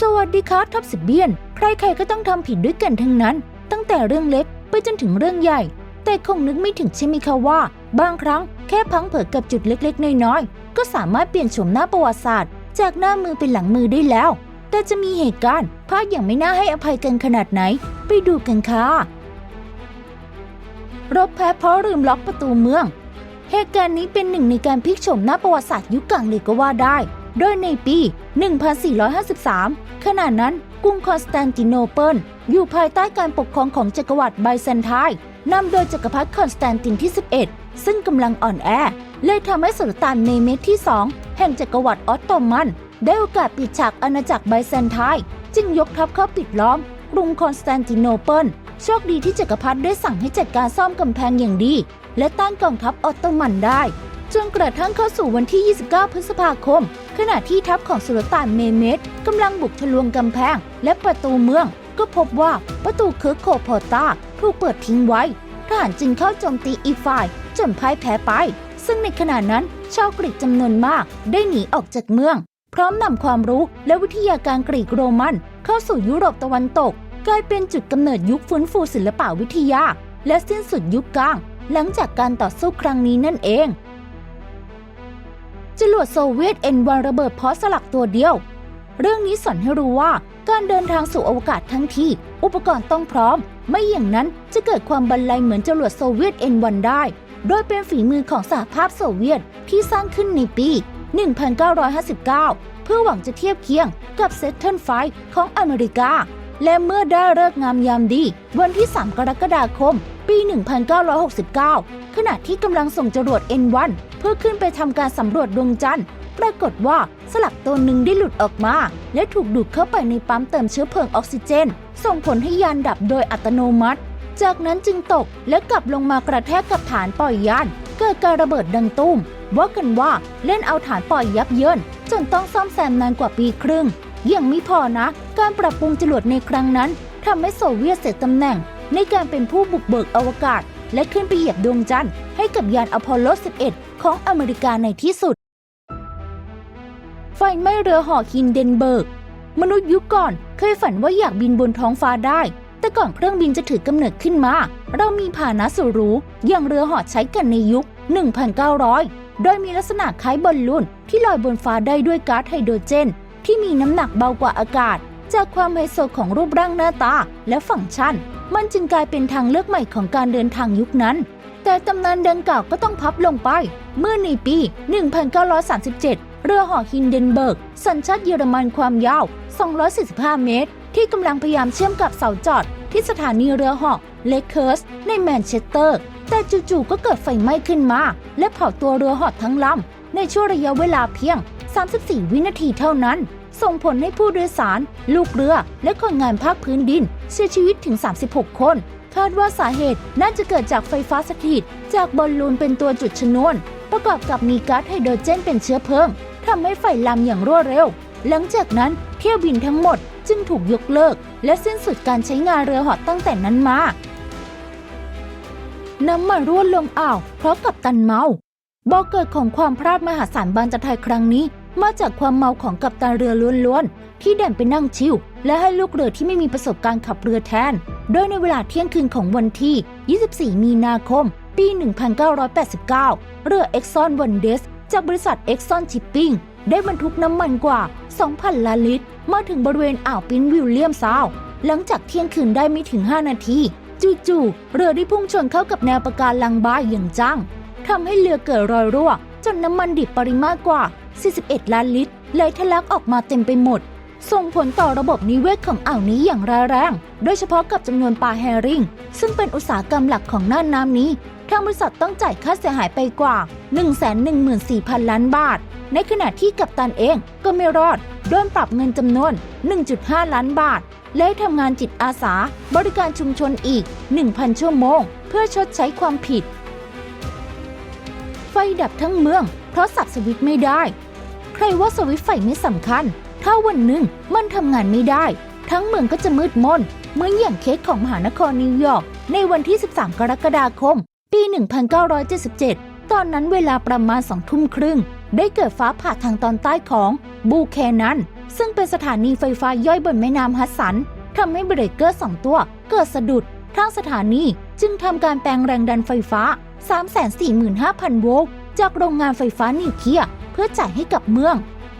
สวัสดีครับท็อปสิบเบียน ใครๆก็ต้องทำผิดด้วยกันทั้งนั้น ตั้งแต่เรื่องเล็กไปจนถึงเรื่องใหญ่ แต่คงนึกไม่ถึงใช่ไหมคะว่า บางครั้งแค่พังเผิดกับจุดเล็กๆ น้อยๆ ก็สามารถเปลี่ยนโฉมหน้าประวัติศาสตร์ จากหน้ามือเป็นหลังมือได้แล้ว แต่จะมีเหตุการณ์พลาดอย่างไม่น่าให้อภัยกันขนาดไหน ไปดูกันค่ะรบแพ้เพราะลืมล็อกประตูเมือง เหตุการณ์นี้เป็นหนึ่งในการพลิกโฉมหน้าประวัติศาสตร์ยุคกลางเลยก็ว่าได้ โดยในปี 1453 ขณะนั้นกรุงคอนสแตนติโนเปิลอยู่ภายใต้การปกครองของจักรวรรดิไบแซนไทน์นำโดยจักรพรรดิคอนสแตนตินที่ 11 ซึ่งกำลังอ่อนแอ เลยทำให้สุลต่านเมเมดที่ 2 แห่งจักรวรรดิออตโตมันได้โอกาสปิดฉากอาณาจักรไบแซนไทน์จึงยกทัพเข้าปิดล้อมกรุงคอนสแตนติโนเปิลโชคดีที่จักรพรรดิได้สั่งให้จัดการซ่อมกำแพงอย่างดี และต้านกองทัพออตโตมันได้ จนกระทั่งเข้าสู่วันที่ 29 พฤษภาคม ขณะที่ทัพของสุลต่านเมเมดกำลังบุกทะลวงกำแพง และประตูเมือง ก็พบว่าประตูเคิร์โคโพตาถูกเปิดทิ้งไว้ ทหารจึงเข้าโจมตีอีกฝ่าย จนพ่ายแพ้ไป ซึ่งในขณะนั้นชาวกรีกจำนวนมากได้หนีออกจากเมือง พร้อมนำความรู้และวิทยาการกรีกโรมัน เข้าสู่ยุโรปตะวันตก กลายเป็นจุดกำเนิดยุคฟื้นฟูศิลปะวิทยา และสิ้นสุดยุคกลาง หลังจากการต่อสู้ครั้งนี้นั่นเอง จรวดโซเวียตเอ็นวันระเบิดเพราะสลักตัวเดียว เรื่องนี้สอนให้รู้ว่าการเดินทางสู่อวกาศทั้งทีอุปกรณ์ต้องพร้อม ไม่อย่างนั้นจะเกิดความบันไลยเหมือนจรวดโซเวียตเอ็นวันได้ โดยเป็นฝีมือของสหภาพโซเวียตที่สร้างขึ้นในปี 1959 เพื่อหวังจะเทียบเคียงกับเซ t เทิลไฟของอเมริกา และเมื่อได้เลิกงามยามดี วันที่ 3 กรกฎาคม ปี 1969 ขณะที่กำลังส่งจรวด N1 เพื่อขึ้นไปทำการสำรวจดวงจันทร์ปรากฏว่าสลักตัวหนึ่งได้หลุดออกมา และถูกดูดเข้าไปในปั๊มเติมเชื้อเพลิงออกซิเจน ส่งผลให้ยานดับโดยอัตโนมัติ จากนั้นจึงตกและกลับลงมากระแทกกับฐานปล่อยยาน เกิดการระเบิดดังตุ้มว่ากันว่าเล่นเอาฐานปล่อยยับเยินจนต้องซ่อมแซมนานกว่าปีครึ่ง ยังไม่พอนะ การปรับปรุงจรวดในครั้งนั้นทำให้โซเวียตเสียตำแหน่ง ในการเป็นผู้บุกเบิกอวกาศ และขึ้นไปเหยียบดวงจันทร์ให้กับยานอพอลโล 11 ของอเมริกาในที่สุด ไฟไหม้เรือห่อฮินเดนเบิร์ก มนุษย์ยุคก่อนเคยฝันว่าอยากบินบนท้องฟ้าได้ แต่ก่อนเครื่องบินจะถือกำเนิดขึ้นมา เรามีพาหนะสุรูอย่างเรือห่อใช้กันในยุค 1,900 โดยมีลักษณะคล้ายบอลลูนที่ลอยบนฟ้าได้ด้วยก๊าซไฮโดรเจน ที่มีน้ำหนักเบากว่าอากาศ จากความไฮโซของรูปร่างหน้าตาและฟังก์ชัน มันจึงกลายเป็นทางเลือกใหม่ของการเดินทางยุคนั้น แต่ตำนานดังกล่าวก็ต้องพับลงไป เมื่อในปี 1937 เรือห่อฮินเดนเบิร์ก สัญชาติเยอรมันความยาว 245 เมตร ที่กำลังพยายามเชื่อมกับเสาจอด ที่สถานีเรือห่อเลคเคิร์สในแมนเชสเตอร์แต่จู่ๆก็เกิดไฟไหม้ขึ้นมา และเผาตัวเรือห่อทั้งลำในช่วงระยะเวลาเพียง 34 วินาทีเท่านั้น ส่งผลให้ผู้โดยสาร ลูกเรือ และคนงานภาคพื้นดิน เสียชีวิตถึง 36 คน คาดว่าสาเหตุน่าจะเกิดจากไฟฟ้าสถิตจากบอลลูนเป็นตัวจุดชนวน ประกอบกับมีก๊าซไฮโดรเจนเป็นเชื้อเพลิงทำให้ไฟลามอย่างรวดเร็ว หลังจากนั้นเที่ยวบินทั้งหมดจึงถูกยกเลิก และสิ้นสุดการใช้งานเรือหอตั้งแต่นั้นมา น้ำมันรั่วลงอ่าวเพราะกับตันเมาบอกเกิดของความพลาดมหาศาลบานจะไทยครั้งนี้ มาจากความเมาของกัปตันเรือล้วนๆ ที่เด่นไปนั่งชิวและให้ลูกเรือที่ไม่มีประสบการณ์ขับเรือแทน โดยในเวลาเที่ยงคืนของวันที่ 24 มีนาคม ปี 1989 เรือ Exxon w a n d e s จากบริษัท Exxon Shipping ได้บรรทุกน้ำมันกว่า 2,000 ล้านลิตร มาถึงบริเวณอ่าวปินวิลเลียมซาวด์หลังจากเที่ยงคืนได้ไม่ถึง 5 นาทีจู่ๆเรือได้พุ่งชนเข้ากับแนวปะการังบ้าอย่างจังทำให้เรือเกิดรอยรั่ว จนน้ำมันดิบปริมาตรกว่า 41 ล้านลิตรไหลทะลักออกมาเต็มไปหมด ส่งผลต่อระบบนิเวศของอ่าวนี้อย่างร้ายแรง โดยเฉพาะกับจำนวนปลาแฮริงซึ่งเป็นอุตสาหกรรมหลักของน่านน้ำนี้ ทางบริษัทต้องจ่ายค่าเสียหายไปกว่า 114,000 ล้านบาท ในขณะที่กัปตันเองก็ไม่รอด โดนปรับเงินจำนวน 1.5 ล้านบาท และทำงานจิตอาสา บริการชุมชนอีก 1,000 ชั่วโมง เพื่อชดใช้ความผิด ไฟดับทั้งเมือง เพราะสับสวิตไม่ได้ ใครว่าสวิตไฟไม่สำคัญ ถ้าวันหนึ่งมันทำงานไม่ได้ ทั้งเมืองก็จะมืดมนเหมือนอย่างเคสของมหานครนิวยอร์กในวันที่ 13 กรกฎาคม ปี 1977 ตอนนั้นเวลาประมาณสองทุ่มครึ่ง ได้เกิดฟ้าผ่าทางตอนใต้ของบูแคนันซึ่งเป็นสถานีไฟฟ้าย่อยบนแม่น้ำฮัดสันทำให้เบรกเกอร์สองตัวเกิดสะดุดทางสถานีจึงทำการแปลงแรงดันไฟฟ้า 345,000 โวลต์ จากโรงงานไฟฟ้านิวเคลียร์เพื่อจ่ายให้กับเมือง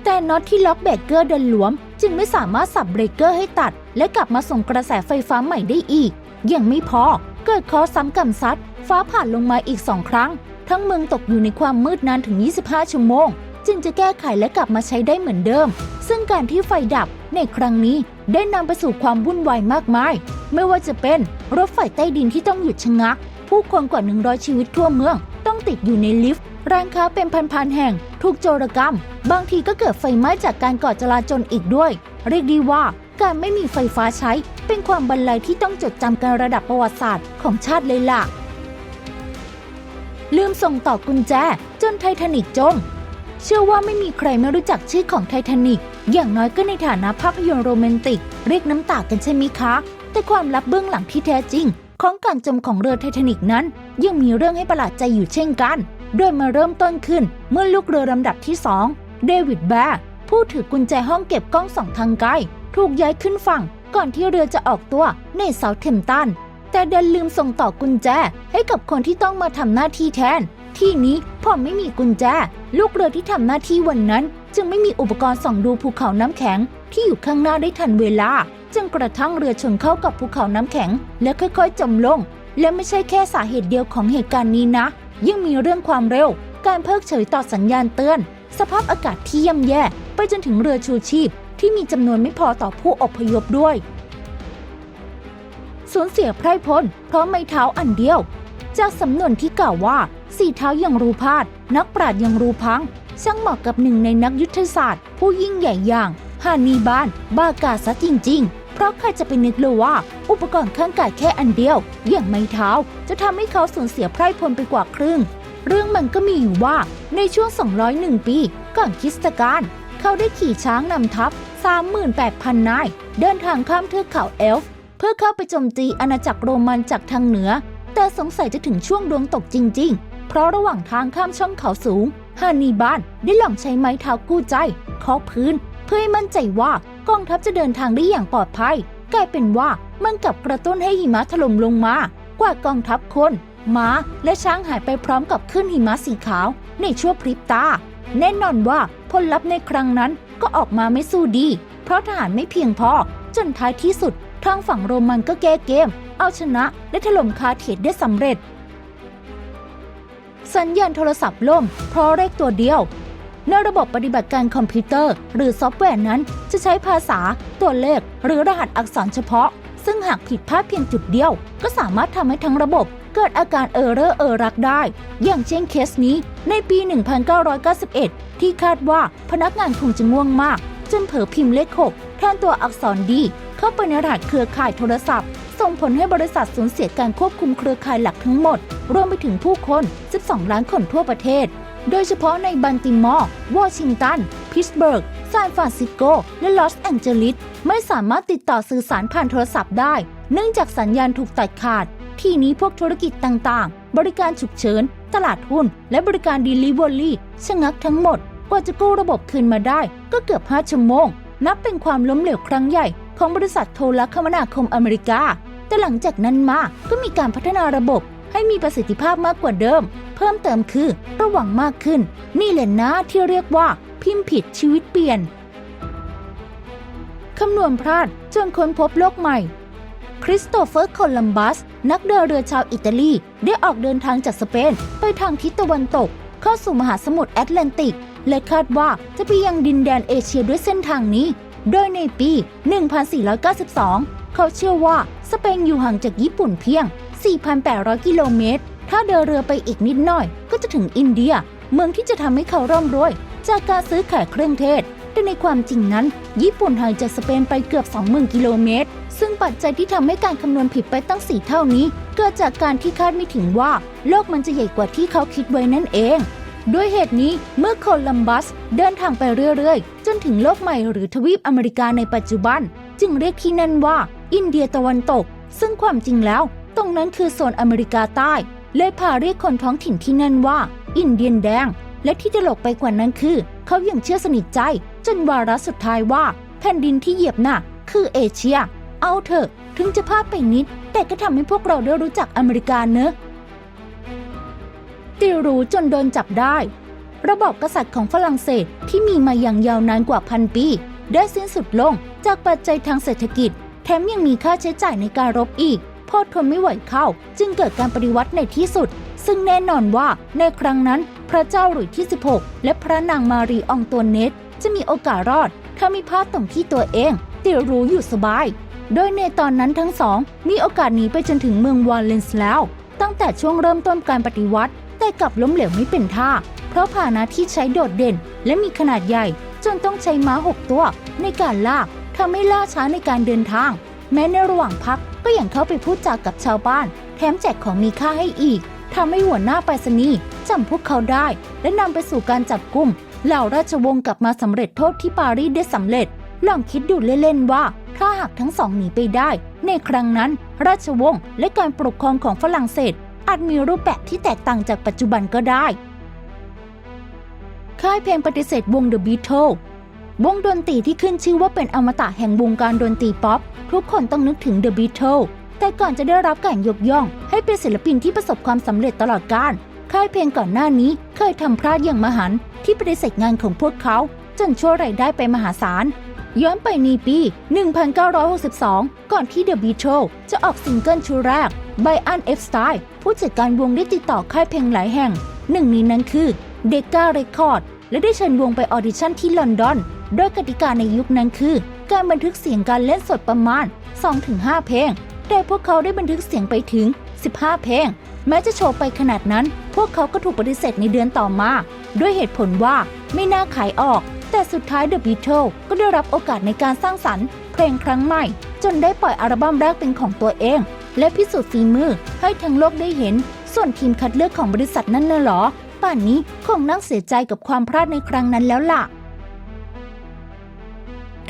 แต่น็อตที่ล็อกเบรกเกอร์เดันหลวม จึงไม่สามารถสับเบรกเกอร์ให้ตัด และกลับมาส่งกระแสไฟฟ้าใหม่ได้อีก ยังไม่พอ เกิดคอซ้ำกำซัด ฟ้าผ่านลงมาอีกสองครั้ง ทั้งเมืองตกอยู่ในความมืดนานถึง 25 ชั่วโมง จึงจะแก้ไขและกลับมาใช้ได้เหมือนเดิม ซึ่งการที่ไฟดับในครั้งนี้ได้นำไปสู่ความวุ่นวายมากมาย ไม่ว่าจะเป็นรถไฟใต้ดินที่ต้องหยุดชะงัก ผู้คนกว่า 100 ชีวิตทั่วเมือง ต้องติดอยู่ในลิฟต์ ร้านค้าเป็นพันๆแห่ง ถูกโจรกรรม บางทีก็เกิดไฟไหม้จากการก่อจลาจลอีกด้วย เรียกได้ว่าการไม่มีไฟฟ้าใช้ เป็นความบันไลที่ต้องจดจำกันระดับประวัติศาสตร์ของชาติเลยล่ะ ลืมส่งต่อกุญแจ จนไททานิกจม เชื่อว่าไม่มีใครไม่รู้จักชื่อของไททานิกอย่างน้อยก็ในฐานะภาพยนตร์โรแมนติก เรียกน้ำตากันใช่ไหมคะ แต่ความลับเบื้องหลังที่แท้จริง ของการจมของเรือไททานิกนั้น ยังมีเรื่องให้ประหลาดใจอยู่เช่นกัน โดยมาเริ่มต้นขึ้นเมื่อลูกเรือลำดับที่สองเดวิดแบร์ผู้ถือกุญแจห้องเก็บกล้องส่องทางไกลถูกย้ายขึ้นฝั่งก่อนที่เรือจะออกตัวในเซาเทมตัน แต่ดันลืมส่งต่อกุญแจให้กับคนที่ต้องมาทำหน้าที่แทน ที่นี้พอไม่มีกุญแจ ลูกเรือที่ทำหน้าที่วันนั้น จึงไม่มีอุปกรณ์ส่องดูภูเขาน้ำแข็ง ที่อยู่ข้างหน้าได้ทันเวลา จึงกระทั่งเรือชนเข้ากับภูเขาน้ำแข็ง และค่อยๆจมลง และไม่ใช่แค่สาเหตุเดียวของเหตุการณ์นี้นะ ยังมีเรื่องความเร็ว การเพิกเฉยต่อสัญญาณเตือน สภาพอากาศที่ย่ำแย่ ไปจนถึงเรือชูชีพ ที่มีจำนวนไม่พอต่อผู้อพยพด้วย สูญเสียไพรพลเพราะไม้เท้าอันเดียว จากสำนวนที่กล่าวว่า สี่เท้ายังรู้พลาด นักปราชญ์ยังรู้พัง ช่างเหมาะกับหนึ่งในนักยุทธศาสตร์ ผู้ยิ่งใหญ่อย่างฮานีบาลบากาซะจริง ๆ เพราะใครจะไปนึกเลยว่า อุปกรณ์ข้างกายแค่อันเดียว อย่างไม้เท้า จะทำให้เขาสูญเสียไพร่พลไปกว่าครึ่ง เรื่องมันก็มีอยู่ว่าในช่วง 201 ปี ก่อนคริสตกาลเขาได้ขี่ช้างนำทัพ 38,000 นาย เดินทางข้ามเทือกเขาเอลฟ์เพื่อเข้าไปโจมตีอาณาจักรโรมันจากทางเหนือ แต่สงสัยจะถึงช่วงดวงตกจริง ๆ เพราะระหว่างทางข้ามช่องเขาสูงฮานีบาลได้ลองใช้ไม้เท้ากู้ใจเคาะพื้น เพื่อให้มั่นใจว่า กองทัพจะเดินทางได้อย่างปลอดภัย กลายเป็นว่ามันกลับกระตุ้นให้หิมะถล่มลงมา กว่ากองทัพคนม้าและช้างหายไปพร้อมกับขึ้นหิมะสีขาว ในชั่วพริบตา แน่นอนว่าผลลัพธ์ในครั้งนั้นก็ออกมาไม่สู้ดี เพราะทหารไม่เพียงพอ จนท้ายที่สุด ทางฝั่งโรมันก็แก้เกม เอาชนะและถล่มคาเทดได้สำเร็จ สัญญาณโทรศัพท์ล่มเพราะเลขตัวเดียว ในระบบปฏิบัติการคอมพิวเตอร์ หรือซอฟต์แวร์นั้น จะใช้ภาษา ตัวเลข หรือรหัสอักษรเฉพาะ ซึ่งหากผิดพลาดเพียงจุดเดียว ก็สามารถทำให้ทั้งระบบเกิดอาการเออร์เรอร์เออรักได้ อย่างเช่นเคสนี้ ในปี 1991 ที่คาดว่าพนักงานคงจะง่วงมาก จนเผลอพิมพ์เลข 6 แทนตัวอักษรดี เข้าไปในรหัสเครือข่ายโทรศัพท์ ส่งผลให้บริษัทสูญเสียการควบคุมเครือข่ายหลักทั้งหมด รวมไปถึงผู้คน 12 ล้านคนทั่วประเทศ โดยเฉพาะในบันติมอร์วอชิงตัน พิตสเบิร์กซานฟรานซิสโก และลอสแองเจลิส ไม่สามารถติดต่อสื่อสารผ่านโทรศัพท์ได้ เนื่องจากสัญญาณถูกตัดขาด ที่นี้พวกธุรกิจต่างๆ บริการฉุกเฉิน ตลาดหุ้น และบริการ Delivery ชะงักทั้งหมด กว่าจะกู้ระบบคืนมาได้ ก็เกือบ 5 ชั่วโมง นับเป็นความล้มเหลวครั้งใหญ่ของบริษัทโทรคมนาคมอเมริกา แต่หลังจากนั้นมาก็มีการพัฒนาระบบ ให้มีประสิทธิภาพมากกว่าเดิม เพิ่มเติมคือระวังมากขึ้น นี่แหละนะที่เรียกว่า พิมพ์ผิดชีวิตเปลี่ยนคำนวณพลาดจนค้นพบโลกใหม่ คริสโตเฟอร์ โคลัมบัส นักเดินเรือชาวอิตาลี ได้ออกเดินทางจากสเปน ไปทางทิศตะวันตก เข้าสู่มหาสมุทรแอตแลนติก และคาดว่าจะไปยังดินแดนเอเชียด้วยเส้นทางนี้ โดยในปี 1492 เขาเชื่อว่าสเปนอยู่ห่างจากญี่ปุ่นเพียง 4,800 กิโลเมตร ถ้าเดินเรือไปอีกนิดหน่อยก็จะถึงอินเดีย เมืองที่จะทำให้เขาร่ำรวย จากการซื้อขายเครื่องเทศ แต่ในความจริงนั้น ญี่ปุ่นห่างจากสเปนไปเกือบ 20,000 กิโลเมตร ซึ่งปัจจัยที่ทำให้การคำนวณผิดไปตั้ง 4 เท่านี้ เกิดจากการที่คาดไม่ถึงว่า โลกมันจะใหญ่กว่าที่เขาคิดไว้นั่นเอง ด้วยเหตุนี้เมื่อโคลัมบัสเดินทางไปเรื่อยๆ จนถึงโลกใหม่หรือทวีปอเมริกาในปัจจุบัน จึงเรียกที่นั่นว่า อินเดียตะวันตก ซึ่งความจริงแล้ว ตรงนั้นคือโซนอเมริกาใต้เลยพาเรียกคนท้องถิ่นที่นั่นว่า อินเดียนแดง และที่ตลกไปกว่านั้นคือ เขายังเชื่อสนิทใจ จนวาระสุดท้ายว่า แผ่นดินที่เหยียบหนักคือเอเชีย เอาเถอะ ถึงจะพลาดไปนิด แต่ก็ทำให้พวกเราได้รู้จักอเมริกาเนอะ ติรู้จนโดนจับได้ ระบอบกษัตริย์ของฝรั่งเศสที่มีมาอย่างยาวนานกว่าพันปี ได้สิ้นสุดลงจากปัจจัยทางเศรษฐกิจ แถมยังมีค่าใช้จ่ายในการรบอีก พอทนไม่ไหวเข้า จึงเกิดการปฏิวัติในที่สุด ซึ่งแน่นอนว่าในครั้งนั้นพระเจ้าหลุยที่ 16 และพระนางมารีอองตัวเนตจะมีโอกาสรอด ถ้ามีพลาดตรงที่ตัวเองติรู้อยู่สบาย โดยในตอนนั้นทั้งสอง มีโอกาสหนีไปจนถึงเมืองวาเลนซ์แล้ว ตั้งแต่ช่วงเริ่มต้นการปฏิวัติ แต่กลับล้มเหลวไม่เป็นท่า เพราะพาหนะที่ใช้โดดเด่น และมีขนาดใหญ่ จนต้องใช้ม้าหกตัว ในการลากทำให้ล่าช้าในการเดินทาง แม้ในระหว่างพักก็ยังเข้าไปพูดจากับชาวบ้าน แถมแจกของมีค่าให้อีกทำให้หัวหน้าไปรษณีย์จำพวกเขาได้ และนำไปสู่การจับกุมเหล่าราชวงศ์กลับมาสำเร็จโทษที่ปารีสได้สำเร็จ ลองคิดดูเล่นๆว่า ถ้าหากทั้งสองหนีไปได้ ในครั้งนั้น ราชวงศ์และการปกครองของฝรั่งเศส อาจมีรูปแบบที่แตกต่างจากปัจจุบันก็ได้ ค่ายเพลงปฏิเสธวง The Beatles วงดนตรีที่ขึ้นชื่อว่าเป็นอมตะแห่งวงการดนตรีป๊อป ทุกคนต้องนึกถึง The Beatles แต่ก่อนจะได้รับการยกย่อง ให้เป็นศิลปินที่ประสบความสำเร็จตลอดกาลค่ายเพลงก่อนหน้านี้เคยทำพลาดอย่างมหันที่ปฏิเสธงานของพวกเขา จนชั่วไรายได้ไปมหาศาล ย้อนไปในปี 1962 ก่อนที่ The Beatles จะออกซิงเกิลชุดแรก By An F Style ผู้จัดการวงได้ติดต่อค่ายเพลงหลายแห่ง หนึ่งในนั้นคือ Decca Record และได้เชิญวงไปออดิชั่นที่ลอนดอน โดยกติกาในยุคนั้นคือ การบันทึกเสียงการเล่นสดประมาณ 2-5 เพลง แต่พวกเขาได้บันทึกเสียงไปถึง 15 เพลง แม้จะโชว์ไปขนาดนั้น พวกเขาก็ถูกปฏิเสธในเดือนต่อมา ด้วยเหตุผลว่าไม่น่าขายออก แต่สุดท้าย The Beatles ก็ได้รับโอกาสในการสร้างสรรค์เพลงครั้งใหม่ จนได้ปล่อยอัลบั้มแรกเป็นของตัวเอง และพิสูจน์ฝีมือให้ทั้งโลกได้เห็น ส่วนทีมคัดเลือกของบริษัทนั้นน่ะหรอ ป่านนี้คงนั่งเสียใจกับความพลาดในครั้งนั้นแล้วล่ะ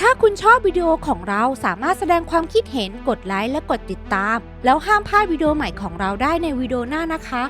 ถ้าคุณชอบวิดีโอของเราสามารถแสดงความคิดเห็นกดไลค์และกดติดตาม แล้วห้ามพลาดวิดีโอใหม่ของเราได้ในวิดีโอหน้านะคะ